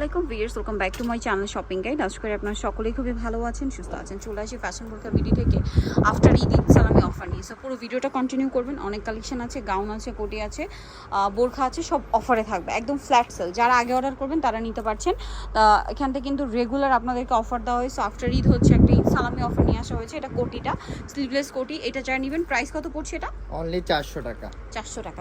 আলাইকুম viewers welcome back to my channel shopping guide আজ করে আপনারা সকলেই খুবই ভালো আছেন সুস্থ আছেন। চলে আসি ফ্যাশন বোরকা ভিডিও থেকে। আফটার ঈদ সালামি অফার নিয়ে। সো পুরো ভিডিওটা কন্টিনিউ করবেন। অনেক কালেকশন আছে গাউন আছে কোটি আছে বোরখা আছে সব অফারে থাকবে। একদম ফ্ল্যাট সেল যারা আগে অর্ডার করবেন তারা নিতে পারছেন। এখান থেকে কিন্তু রেগুলার আপনাদেরকে অফার দেওয়া হয়েছে। আফটার ঈদ হচ্ছে একটা ঈদ সালামি অফার নিয়ে আসা হয়েছে। এটা কোটিটা স্লিভলেস কোটি। এটা যারা নেবেন। প্রাইস কত পড়ছে এটা? অনলি চারশো টাকা। চারশো টাকা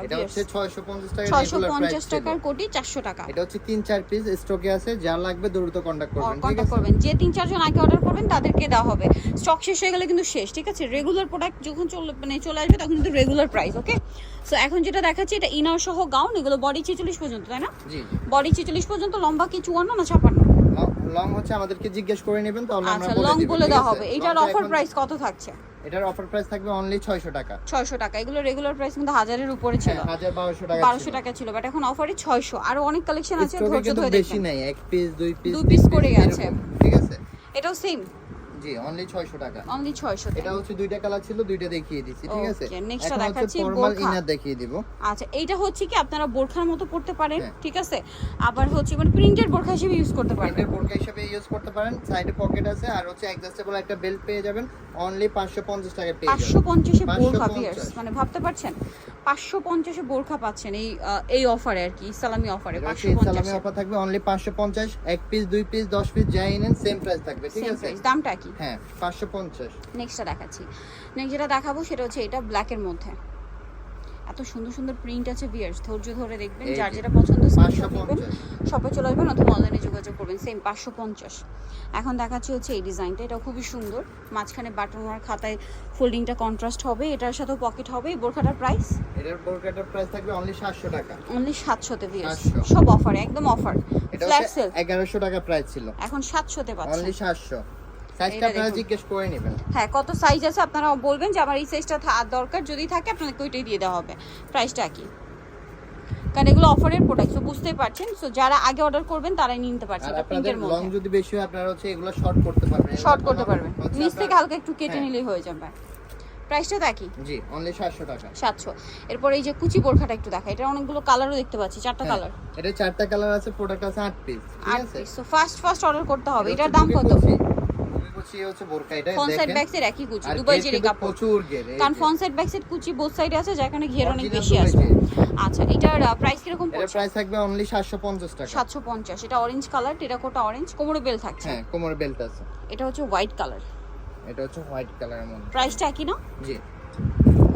ছয়শো পঞ্চাশ টাকা ছয়শো পঞ্চাশ টাকার কোটি চারশো টাকা। এটা হচ্ছে তিন চার পিস স্টকে আছে যা লাগবে দ্রুত কন্ট্যাক্ট করবেন ঠিক কন্ট্যাক্ট করবেন। যে তিন চারজন আগে অর্ডার করবেন তাদেরকে দেওয়া হবে। স্টক শেষ হয়ে গেলে কিন্তু শেষ ঠিক আছে? রেগুলার প্রোডাক্ট যখন চলে মানে চলে আসবে তখন কিন্তু রেগুলার প্রাইস ওকে সো এখন যেটা দেখাচ্ছি এটা ইনার সহ গাউন এগুলো বডি ছেচল্লিশ পর্যন্ত তাই না? জি বডি ছেচল্লিশ পর্যন্ত লম্বা কি চুয়ান্ন না ছাপান্ন? লং হচ্ছে আমাদেরকে জিজ্ঞেস করে নেবেন তাহলে আমরা আচ্ছা লং বলে দেওয়া হবে। এটার অফার প্রাইস কত থাকছে? এটার অফার প্রাইস থাকবে অনলি ছয়শো টাকা। ছয়শো টাকা। এগুলো রেগুলার প্রাইস কিন্তু হাজারের উপরে ছিল। হ্যাঁ, হাজার বারোশো টাকা 1200 টাকা ছিল বাট এখন অফারে 600 আর অনেক কালেকশন আছে ধৈর্য ধরে দেখুন। বেশি নাই এক পিস দুই পিস দুই পিস করে আছে। ঠিক আছে? এটাও সেম জি অনলি ছয়শো টাকা। অনলি ছয়শো এটা হচ্ছে দুইটা কালার ছিল দুইটা দেখিয়ে দিচ্ছি ঠিক আছে? হচ্ছে দেখাচ্ছি ফর্মাল ইনার দেখিয়ে দিব। আচ্ছা এইটা হচ্ছে কি আপনারা বোরখার মতো পড়তে পারেন হ্যাঁ। ঠিক আছে? আবার হচ্ছে মানে প্রিন্টেড বোরখা হিসেবে ইউজ করতে পারবেন প্রিন্টের বোরকা হিসেবে ইউজ করতে পারেন সাইডে পকেট আছে আর হচ্ছে অ্যাডজাস্টেবল একটা বেল্ট পেয়ে যাবেন অনলি 550 টাকা পেয়ে যাবেন। পঞ্চাশে 550 বোরখা পিয়ার্স মানে ভাবতে পারছেন? পাঁচশো পঞ্চাশে বোরখা পাচ্ছেন এই এই অফারে আর কি ইসলামী অফারে পাঁচশো হচ্ছে পঞ্চাশে। সালামি অফার থাকবে অনলি 550 এক পিস দুই পিস 10 পিস যাই নেন সেম প্রাইস থাকবে ঠিক আছে? দামটা কি? হ্যাঁ 550 নেক্সটটা দেখাচ্ছি। নেক্সট যেটা দেখাবো সেটা হচ্ছে এটা ব্ল্যাকের মধ্যে। এত সুন্দর সুন্দর প্রিন্ট আছে ভিয়ার্স ধৈর্য ধরে দেখবেন যার যেটা পছন্দ 550 শপে চলে আসবেন অথবা অনলাইনে যোগাযোগ করবেন সেম পাঁচশো পঞ্চাশ। এখন দেখাচ্ছি হচ্ছে এই ডিজাইনটা এটা খুবই সুন্দর। মাঝখানে বাটন আর খাতায় ফোল্ডিংটা কন্ট্রাস্ট হবে এটার সাথেও পকেট হবে। এই বোরখাটার প্রাইস এটার বোরকাটার প্রাইস থাকবে অনলি 700 টাকা। অনলি সাতশোতে ভিয়ার্স 700 সব অফারে একদম অফার এটা ফ্ল্যাট সেল 1100 টাকা প্রাইস ছিল। এখন সাতশোতে পাচ্ছেন। অনলি 700 সাইজটা আপনারা জিজ্ঞেস করে নেবেন। হ্যাঁ কত সাইজ আছে আপনারা বলবেন যে আমার এই সাইজটা দরকার যদি থাকে আপনাদেরকে ওইটাই দিয়ে দেওয়া হবে। প্রাইসটা কি কারণ এগুলো অফারের প্রোডাক্ট সো বুঝতেই পারছেন। সো যারা আগে অর্ডার করবেন তারাই নিতে পারছেন এটা প্রিন্টের লং যদি বেশি হয় আপনারা হচ্ছে এগুলো শর্ট করতে পারবেন। শর্ট করতে পারবেন। হচ্ছে নিচ থেকে হালকা একটু কেটে হ্যাঁ। নিলেই হয়ে যাবে। প্রাইসটা দেখি জি অনলি 700 টাকা। সাতশো। এরপর এই যে কুচি বোরখাটা একটু দেখা এটা অনেকগুলো কালারও দেখতে পাচ্ছি চারটা হ্যাঁ, কালার এটা চারটা কালার আছে প্রোডাক্ট আছে আট পিস ঠিক আছে? সো ফার্স্ট ফার্স্ট অর্ডার করতে হবে। এটার দাম কত? কুচি। খুবই হচ্ছে বোরকা এটা ফ্রন্ট সাইড ব্যাক সাইড একই কুচি দুবাই জেরি কাপড় প্রচুর ঘের কারণ ফ্রন্ট সাইড ব্যাক সাইড কুচি বোথ সাইডে আছে যেখানে ঘের অনেক বেশি আসবে আচ্ছা এটার প্রাইস পড়ছে? প্রাইস থাকবে অনলি 750 টাকা। সাতশো পঞ্চাশ এটা অরেঞ্জ কালার টেরাকোটা অরেঞ্জ কোমরে বেল থাকছে। হ্যাঁ কোমর বেল্ট আছে। এটা হচ্ছে হোয়াইট কালার এটা হচ্ছে হোয়াইট কালারের মধ্যে। প্রাইসটা একই না? জি।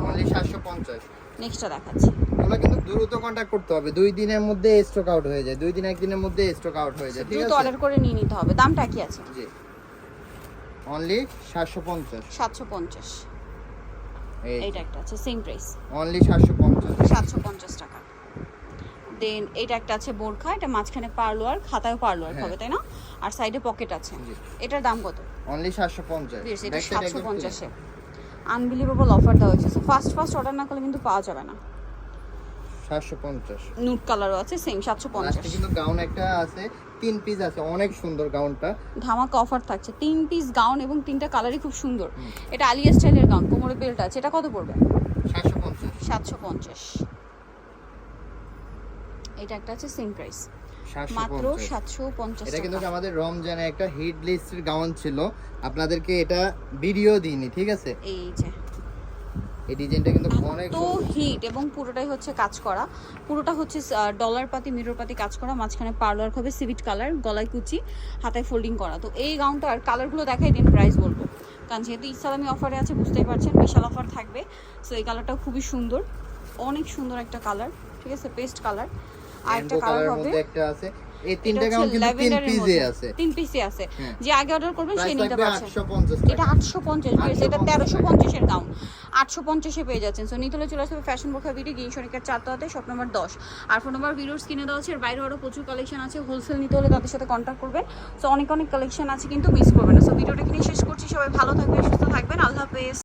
অনলি 750 নেক্সটটা দেখাচ্ছি। ওগুলো কিন্তু দ্রুত কন্টাক্ট করতে হবে। দুই দিনের মধ্যে স্টক আউট হয়ে যায়। দুই দিন একদিনের মধ্যে স্টক আউট হয়ে যায়। ঠিক দ্রুত অর্ডার করে নিয়ে নিতে হবে। দামটা কি আছে। জি। অনলি 750 সাতশো পঞ্চাশ। এই এইটা একটা আছে সেম প্রাইস অনলি 750 সাতশো পঞ্চাশ টাকা। দেন এটা একটা আছে বোরখা এটা মাঝখানে পার্লোয়ার খাতায় পার্লোয়ার। হবে তাই না? আর সাইডে পকেট আছে। এটার দাম কত? অনলি 750 বেশ এটা Back side সাতশো একদম পঞ্চাশে। আনবিলিভেবল অফার দেওয়া হয়েছে। ফার্স্ট ফার্স্ট অর্ডার না করলে কিন্তু পাওয়া যাবে না। 750 নুট কালারও আছে সেম সাতশো পঞ্চাশ। লাস্টে কিন্তু গাউন একটা আছে তিন পিস আছে অনেক সুন্দর গাউনটা ধামাকা অফার থাকছে। তিন পিস গাউন এবং তিনটা কালারই খুব সুন্দর। এটা আলিয়া স্টাইলের গাউন কোমরে বেল্ট আছে এটা কত পড়বে? 750 সাতশো পঞ্চাশ। এটা একটা আছে সেম প্রাইস মাত্র 750 সাতশো পঞ্চাশ এটা কিন্তু আমাদের রমজানে একটা হিট লিস্টের গাউন ছিল। আপনাদেরকে এটা ভিডিও দিইনি ঠিক আছে? এই যে। এই ডিজাইনটা কিন্তু অনেক তো হিট এবং পুরোটাই হচ্ছে কাজ করা। পুরোটা হচ্ছে ডলার পাতি মিরর পাতি কাজ করা। মাঝখানে পার্লার হবে সিভিট কালার গলায় কুচি হাতায় ফোল্ডিং করা। তো এই গাউনটার কালারগুলো দেখাই দিন প্রাইস বলব। কারণ যেহেতু ইসলামী অফারে আছে বুঝতেই পারছেন বিশাল অফার থাকবে। সো এই কালারটাও খুবই সুন্দর। অনেক সুন্দর একটা কালার ঠিক আছে? পেস্ট কালার আর একটা কালার হবে একটা আছে। এই তিনটা গাউন কিন্তু তিন পিসে আছে। তিন পিসে আছে। হ্যাঁ। যে আগে অর্ডার করবেন সে প্রাইস নিতে পারছেন 850 এটা টাকা। আটশো পঞ্চাশ এটা 850 তেরোশো পঞ্চাশের গাউন আটশো পঞ্চাশে পেয়ে যাচ্ছেন। সো নিতলে চলে আসবে ফ্যাশন বোরখা বিডি গিয়ে শনিকার চারটাতে শপ নম্বর দশ। আর ফোন নম্বর ভিডিওস কিনে দেওয়া এর বাইরে আরও প্রচুর কালেকশন আছে। হোলসেল নিতে হলে তাদের সাথে কন্ট্যাক্ট করবেন। সো অনেক অনেক কালেকশন আছে কিন্তু মিস করবেন না। সো ভিডিওটা কিনে শেষ করছি। সবাই ভালো থাকবেন সুস্থ থাকবেন। আল্লাহ হাফেজ।